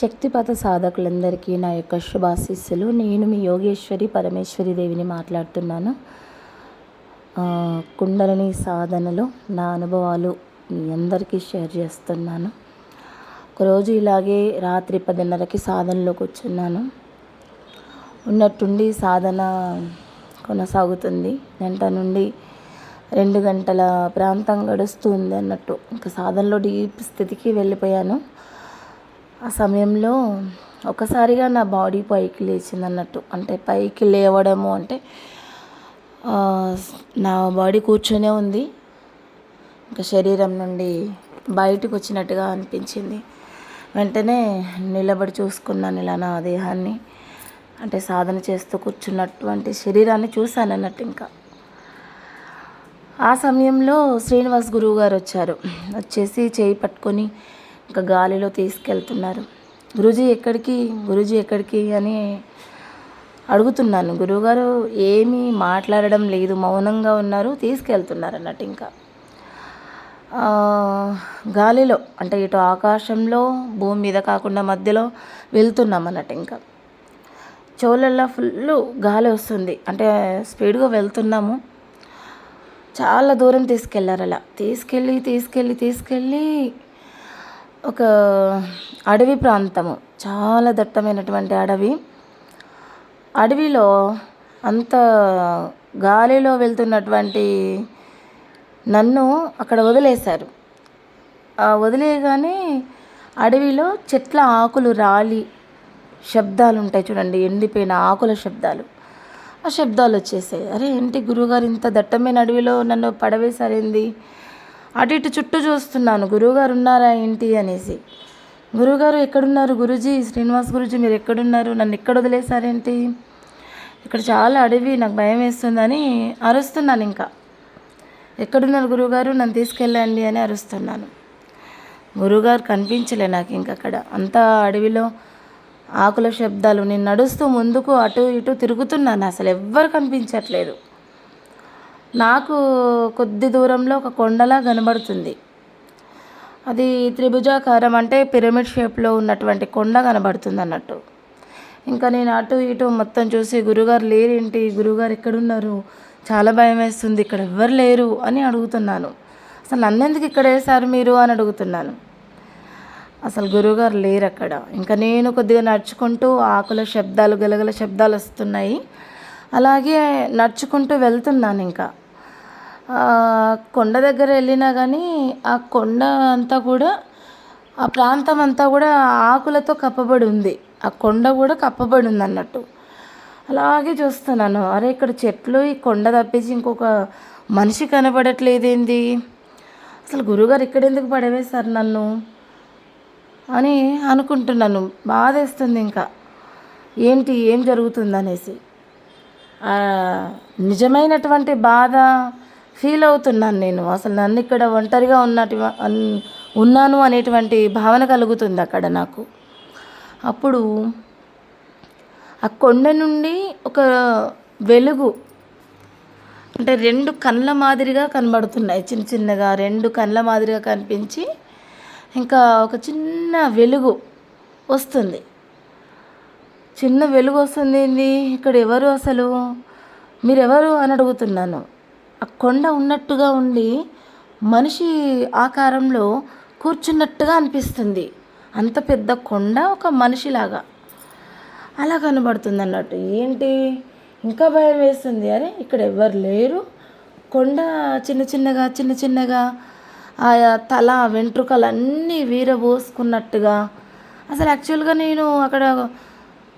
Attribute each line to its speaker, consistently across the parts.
Speaker 1: శక్తిపథ సాధకులందరికీ నా యొక్క శుభాశీస్సులు. నేను మీ యోగేశ్వరి పరమేశ్వరి దేవిని మాట్లాడుతున్నాను. కుండలని కుండలిని సాధనలో నా అనుభవాలు మీ అందరికీ షేర్ చేస్తున్నాను. ఒకరోజు ఇలాగే రాత్రి పదిన్నరకి సాధనలో కూర్చున్నాను ఉన్నట్టుండి సాధన కొనసాగుతుంది. గంట నుండి రెండు గంటల ప్రాంతం గడుస్తుంది అన్నట్టు ఇంకా సాధనలో డీప్ స్థితికి వెళ్ళిపోయాను. ఆ సమయంలో ఒకసారిగా నా బాడీ పైకి లేచింది అన్నట్టు. అంటే పైకి లేవడము అంటే నా బాడీ కూర్చొనే ఉంది. ఇంకా శరీరం నుండి బయటకు వచ్చినట్టుగా అనిపించింది. వెంటనే నిలబడి చూసుకున్నాను ఇలా నా దేహాన్ని. అంటే సాధన చేస్తూ కూర్చున్నటువంటి శరీరాన్ని చూశాను అన్నట్టు ఇంకా. ఆ సమయంలో శ్రీనివాస్ గురువు గారు వచ్చారు. వచ్చేసి చేయి పట్టుకొని ఇంకా గాలిలో తీసుకెళ్తున్నారు. గురూజీ ఎక్కడికి? గురూజీ ఎక్కడికి? అని అడుగుతున్నాను. గురువుగారు ఏమీ మాట్లాడడం లేదు. మౌనంగా ఉన్నారు. తీసుకెళ్తున్నారు అన్నట్టు ఇంకా గాలిలో అంటే ఇటు ఆకాశంలో భూమి మీద కాకుండా మధ్యలో వెళ్తున్నాం అన్నట్టు ఇంకా. చెవులల్లో ఫుల్ గాలి వస్తుంది. అంటే స్పీడ్గా వెళ్తున్నాము. చాలా దూరం తీసుకెళ్ళారు అలా తీసుకెళ్ళి తీసుకెళ్ళి తీసుకెళ్ళి ఒక అడవి ప్రాంతము. చాలా దట్టమైనటువంటి అడవి. అడవిలో అంత గాలిలో వెళ్తున్నటువంటి నన్ను అక్కడ వదిలేశారు. వదిలేయగానే అడవిలో చెట్ల ఆకులు రాలి శబ్దాలు ఉంటాయి చూడండి ఎండిపోయిన ఆకుల శబ్దాలు. ఆ శబ్దాలు వచ్చేసాయి. అరే ఏంటి గురువుగారు ఇంత దట్టమైన అడవిలో నన్ను పడవేశారేంది? అటు ఇటు చుట్టూ చూస్తున్నాను. గురువుగారు ఉన్నారా ఏంటి అనేసి. గురువుగారు ఎక్కడున్నారు? గురుజీ శ్రీనివాస్ గురుజీ మీరు ఎక్కడున్నారు? నన్ను ఎక్కడ వదిలేశారేంటి? ఇక్కడ చాలా అడవి నాకు భయం వేస్తుందని అరుస్తున్నాను ఇంకా. ఎక్కడున్నారు గురువుగారు? నన్ను తీసుకెళ్ళండి అని అరుస్తున్నాను. గురువుగారు కనిపించలే నాకు ఇంక అక్కడ. అంతా అడవిలో ఆకుల శబ్దాలు. నేను నడుస్తూ ముందుకు అటు ఇటు తిరుగుతున్నాను. అసలు ఎవ్వరు కనిపించట్లేదు. నాకు కొద్ది దూరంలో ఒక కొండలా కనబడుతుంది. అది త్రిభుజాకారం అంటే పిరమిడ్ షేప్లో ఉన్నటువంటి కొండ కనబడుతుంది అన్నట్టు ఇంకా నేను అటు ఇటు మొత్తం చూసి గురుగారు లేరేంటి? గురుగారు ఎక్కడున్నారు? చాలా భయం వేస్తుంది. ఇక్కడ ఎవ్వరు లేరు అని అడుగుతున్నాను. అసలు నన్నెందుకు ఇక్కడ వేశారు మీరు అని అడుగుతున్నాను. అసలు గురుగారు లేరు అక్కడ ఇంకా నేను కొద్దిగా నడుచుకుంటూ ఆకుల శబ్దాలు గలగల శబ్దాలు వస్తున్నాయి. అలాగే నడుచుకుంటూ వెళ్తున్నాను ఇంకా. కొండ దగ్గర వెళ్ళినా కానీ ఆ కొండ అంతా కూడా ఆ ప్రాంతం అంతా కూడా ఆకులతో కప్పబడి ఉంది. ఆ కొండ కూడా కప్పబడి ఉంది అన్నట్టు. అలాగే చూస్తున్నాను. అరే ఇక్కడ చెట్లు ఈ కొండ తప్పించి ఇంకొక మనిషి కనబడట్లేదేంది అసలు గురుగారు ఇక్కడ ఎందుకు పడవేశారు నన్ను? అని అనుకుంటున్నాను. బాధేస్తుంది ఇంకా. ఏంటి ఏం జరుగుతుంది అనేసి నిజమైనటువంటి బాధ ఫీల్ అవుతున్నాను నేను. అసలు నన్ను ఇక్కడ ఒంటరిగా ఉన్నటి ఉన్నాను అనేటువంటి భావన కలుగుతుంది అక్కడ నాకు. అప్పుడు ఆ కొండ నుండి ఒక వెలుగు అంటే రెండు కళ్ళ మాదిరిగా కనబడుతున్నాయి. చిన్న చిన్నగా రెండు కళ్ళ మాదిరిగా కనిపించి ఇంకా ఒక చిన్న వెలుగు వస్తుంది. చిన్న వెలుగు వస్తుంది ఏంది? ఇక్కడ ఎవరు అసలు? మీరెవరు అని అడుగుతున్నాను. కొండ ఉన్నట్టుగా ఉండి మనిషి ఆకారంలో కూర్చున్నట్టుగా అనిపిస్తుంది. అంత పెద్ద కొండ ఒక మనిషిలాగా. అలా కనబడుతుంది అన్నట్టు ఏంటి? ఇంకా భయం వేస్తుంది. అరే ఇక్కడ ఎవరు లేరు. కొండ చిన్న చిన్నగా చిన్న చిన్నగా ఆయా తల వెంట్రుకలు అన్నీ వీరబోసుకున్నట్టుగా. అసలు యాక్చువల్గా నేను అక్కడ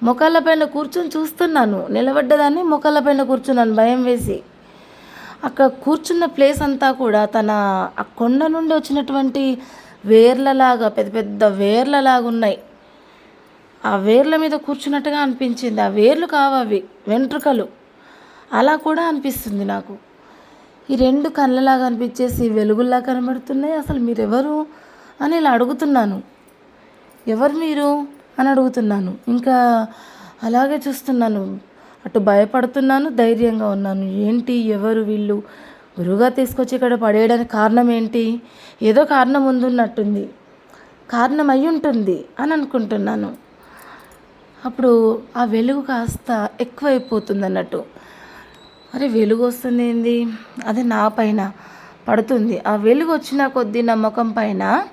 Speaker 1: మొక్కల పైన కూర్చొని చూస్తున్నాను. నిలబడ్డదాన్ని మొక్కల పైన కూర్చున్నాను. భయం వేసి. అక్కడ కూర్చున్న ప్లేస్ అంతా కూడా తన ఆ కొండ నుండి వచ్చినటువంటి వేర్లలాగా పెద్ద పెద్ద వేర్లలాగా ఉన్నాయి. ఆ వేర్ల మీద కూర్చున్నట్టుగా అనిపించింది. ఆ వేర్లు కావు అవి వెంట్రుకలు. అలా కూడా అనిపిస్తుంది నాకు. ఈ రెండు కళ్ళలాగా అనిపించేసి వెలుగుల్లా కనబడుతున్నాయి. అసలు మీరెవరు అని ఇలా అడుగుతున్నాను. ఎవరు మీరు అని అడుగుతున్నాను. ఇంకా అలాగే చూస్తున్నాను. అటు భయపడుతున్నాను ధైర్యంగా ఉన్నాను. ఏంటి? ఎవరు వీళ్ళు? గురువుగా తీసుకొచ్చి ఇక్కడ పడేయడానికి కారణం ఏంటి? ఏదో కారణం ముందున్నట్టుంది. కారణం అయి ఉంటుంది అని అనుకుంటున్నాను. అప్పుడు ఆ వెలుగు కాస్త ఎక్కువైపోతుంది అన్నట్టు అరే వెలుగు వస్తుంది ఏంది అది నా పైన పడుతుంది. ఆ వెలుగు వచ్చిన కొద్దీ నా ముఖం పైన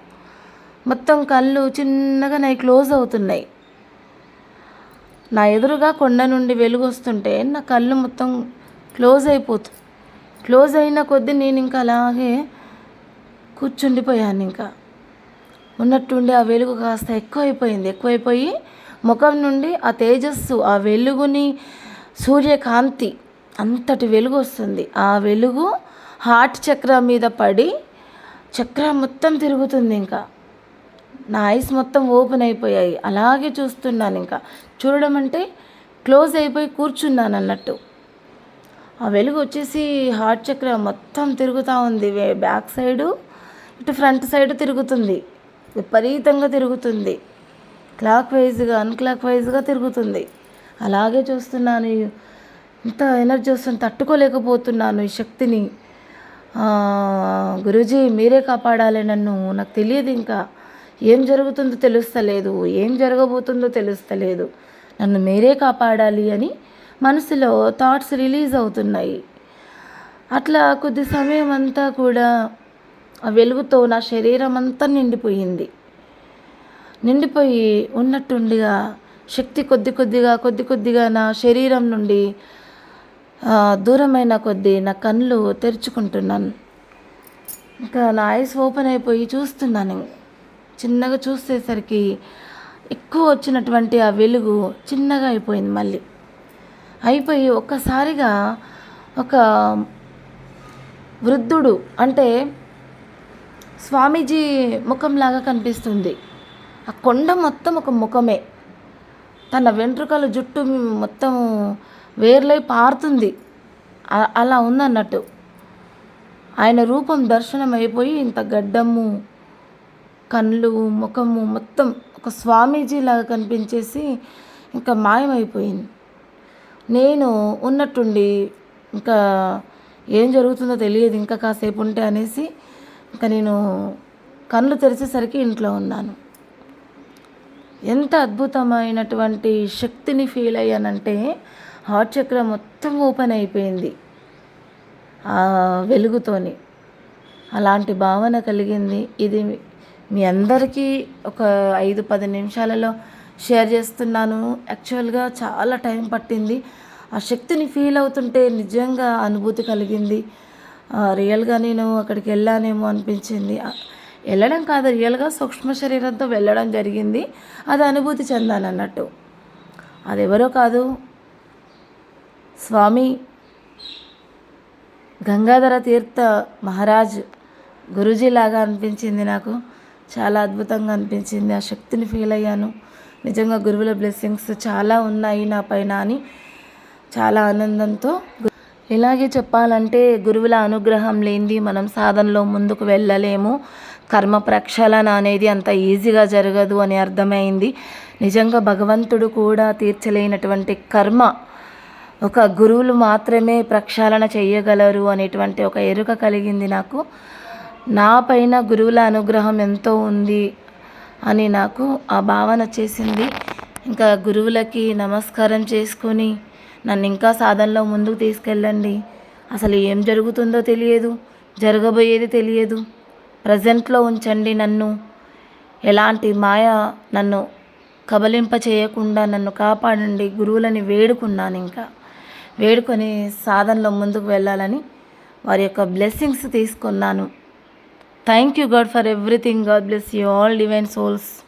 Speaker 1: మొత్తం కళ్ళు చిన్నగా నాయి క్లోజ్ అవుతున్నాయి. నా ఎదురుగా కొండ నుండి వెలుగు వస్తుంటే నా కళ్ళు మొత్తం క్లోజ్ అయిపోతుంది క్లోజ్ అయిన కొద్దీ నేను ఇంకా అలాగే కూర్చుండిపోయాను ఇంకా. ఉన్నట్టుండి ఆ వెలుగు కాస్త ఎక్కువైపోయింది. ఎక్కువైపోయి ముఖం నుండి ఆ తేజస్సు ఆ వెలుగుని సూర్యకాంతి అంతటి వెలుగు వస్తుంది. ఆ వెలుగు హార్ట్ చక్ర మీద పడి చక్రం మొత్తం తిరుగుతుంది ఇంకా. నా ఐస్ మొత్తం ఓపెన్ అయిపోయాయి. అలాగే చూస్తున్నాను ఇంకా. చూడడం అంటే క్లోజ్ అయిపోయి కూర్చున్నాను అన్నట్టు. ఆ వెలుగు వచ్చేసి హార్ట్ చక్ర మొత్తం తిరుగుతూ ఉంది. బ్యాక్ సైడు ఇటు ఫ్రంట్ సైడ్ తిరుగుతుంది. విపరీతంగా తిరుగుతుంది. క్లాక్ వైజ్గా అన్క్లాక్ వైజ్గా తిరుగుతుంది. అలాగే చూస్తున్నాను. ఇంత ఎనర్జీ వస్తుంది. తట్టుకోలేకపోతున్నాను ఈ శక్తిని. గురూజీ మీరే కాపాడాలి నన్ను. నాకు తెలియదు ఇంకా. ఏం జరుగుతుందో తెలుస్తలేదు ఏం జరగబోతుందో తెలుస్తలేదు. నన్ను మీరే కాపాడాలి అని మనసులో థాట్స్ రిలీజ్ అవుతున్నాయి. అట్లా కొద్ది సమయం అంతా కూడా ఆ వెలుగుతో నా శరీరం అంతా నిండిపోయింది. నిండిపోయి ఉన్నట్టుండిగా శక్తి కొద్ది కొద్దిగా కొద్ది కొద్దిగా నా శరీరం నుండి దూరమైన కొద్దీ నా కళ్ళు తెరుచుకుంటున్నాను. ఇంకా నా ఐస్ ఓపెన్ అయిపోయి చూస్తున్నాను. చిన్నగా చూసేసరికి ఎక్కువ వచ్చినటువంటి ఆ వెలుగు చిన్నగా అయిపోయింది మళ్ళీ. అయిపోయి ఒక్కసారిగా ఒక వృద్ధుడు అంటే స్వామీజీ ముఖంలాగా కనిపిస్తుంది. ఆ కొండ మొత్తం ఒక ముఖమే. తన వెంట్రుకల జుట్టు మొత్తం వేర్లై పారుతుంది. అలా ఉందన్నట్టు. ఆయన రూపం దర్శనం అయిపోయి ఇంత గడ్డము కళ్ళు ముఖము మొత్తం ఒక స్వామీజీ లాగా కనిపించేసి ఇంకా మాయమైపోయింది. నేను ఉన్నట్టుండి ఇంకా ఏం జరుగుతుందో తెలియదు ఇంకా కాసేపు ఉంటే అనేసి ఇంకా నేను కళ్ళు తెరిచేసరికి ఇంట్లో ఉన్నాను. ఎంత అద్భుతమైనటువంటి శక్తిని ఫీల్ అయ్యానంటే హార్ట్ చక్ర మొత్తం ఓపెన్ అయిపోయింది ఆ వెలుగుతోని. అలాంటి భావన కలిగింది. ఇది మీ అందరికీ ఒక ఐదు పది నిమిషాలలో షేర్ చేస్తున్నాను. యాక్చువల్గా చాలా టైం పట్టింది. ఆ శక్తిని ఫీల్ అవుతుంటే నిజంగా అనుభూతి కలిగింది. రియల్గా నేను అక్కడికి వెళ్ళానేమో అనిపించింది. వెళ్ళడం కాదు రియల్గా సూక్ష్మ శరీరంతో వెళ్ళడం జరిగింది. అది అనుభూతి చెందాను అన్నట్టు అది ఎవరో కాదు స్వామి గంగాధర తీర్థ మహారాజ్ గురూజీ లాగా అనిపించింది నాకు. చాలా అద్భుతంగా అనిపించింది. ఆ శక్తిని ఫీల్ అయ్యాను. నిజంగా గురువుల బ్లెస్సింగ్స్ చాలా ఉన్నాయి నా పైన అని చాలా ఆనందంతో ఇలాగే చెప్పాలంటే గురువుల అనుగ్రహం లేనిది మనం సాధనలో ముందుకు వెళ్ళలేము. కర్మ ప్రక్షాళన అనేది అంత ఈజీగా జరగదు అని అర్థమైంది. నిజంగా భగవంతుడు కూడా తీర్చలేనటువంటి కర్మ ఒక గురువులు మాత్రమే ప్రక్షాళన చేయగలరు అనేటువంటి ఒక ఎరుక కలిగింది నాకు. నా పైన గురువుల అనుగ్రహం ఎంతో ఉంది అని నాకు ఆ భావన చేసింది. ఇంకా గురువులకి నమస్కారం చేసుకొని నన్ను ఇంకా సాధనలో ముందుకు తీసుకెళ్ళండి. అసలు ఏం జరుగుతుందో తెలియదు జరగబోయేది తెలియదు. ప్రజెంట్లో ఉంచండి నన్ను. ఎలాంటి మాయ నన్ను కబలింప చేయకుండా నన్ను కాపాడండి. గురువులని వేడుకున్నాను ఇంకా. వేడుకొని సాధనలో ముందుకు వెళ్ళాలని వారి యొక్క బ్లెస్సింగ్స్ తీసుకున్నాను. Thank you, God, for everything. God bless you all, divine souls.